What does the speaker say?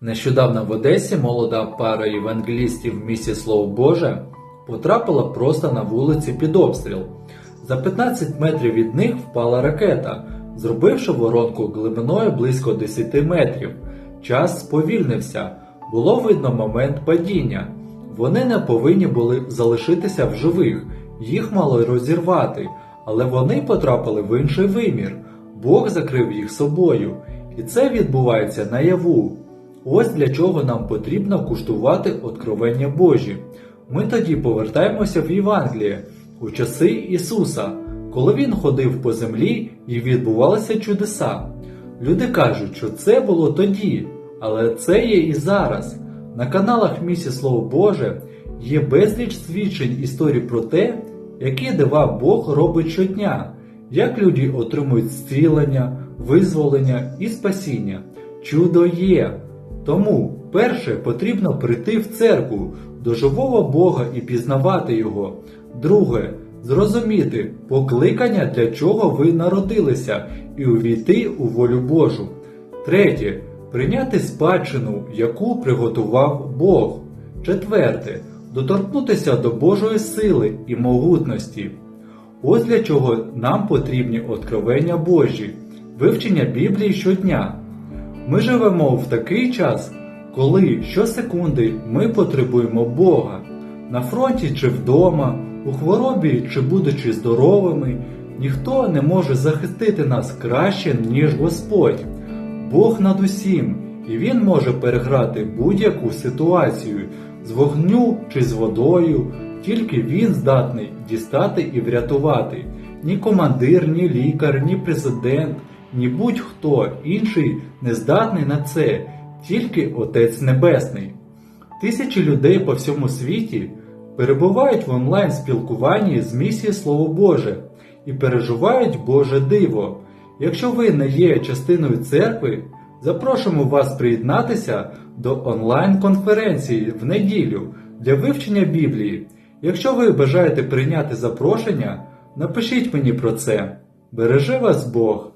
Нещодавно в Одесі молода пара євангелістів в Слово Боже потрапила просто на вулиці під обстріл. За 15 метрів від них впала ракета, зробивши воронку глибиною близько 10 метрів. Час сповільнився, було видно момент падіння. Вони не повинні були залишитися в живих, їх мало розірвати, але вони потрапили в інший вимір. Бог закрив їх собою, і це відбувається наяву. Ось для чого нам потрібно куштувати откровення Божі. Ми тоді повертаємося в Євангеліє у часи Ісуса, коли Він ходив по землі і відбувалися чудеса. Люди кажуть, що це було тоді, але це є і зараз. На каналах Місі Слово Боже є безліч свідчень історій про те, які дива Бог робить щодня, як люди отримують зцілення, визволення і спасіння. Чудо є. Тому, перше, потрібно прийти в церкву до живого Бога і пізнавати Його. Друге, зрозуміти покликання, для чого ви народилися, і увійти у волю Божу. Третє, прийняти спадщину, яку приготував Бог. Четверте, доторкнутися до Божої сили і могутності. Ось для чого нам потрібні откровення Божі, вивчення Біблії щодня. Ми живемо в такий час, коли щосекунди ми потребуємо Бога. На фронті чи вдома, у хворобі чи будучи здоровими, ніхто не може захистити нас краще, ніж Господь. Бог над усім, і Він може переграти будь-яку ситуацію з вогню чи з водою, тільки Він здатний дістати і врятувати. Ні командир, ні лікар, ні президент, ні будь-хто інший не здатний на це, тільки Отець Небесний. Тисячі людей по всьому світі перебувають в онлайн спілкуванні з місією Слово Боже і переживають Боже диво. Якщо ви не є частиною церкви, запрошуємо вас приєднатися до онлайн-конференції в неділю для вивчення Біблії. Якщо ви бажаєте прийняти запрошення, напишіть мені про це. Бережи вас Бог!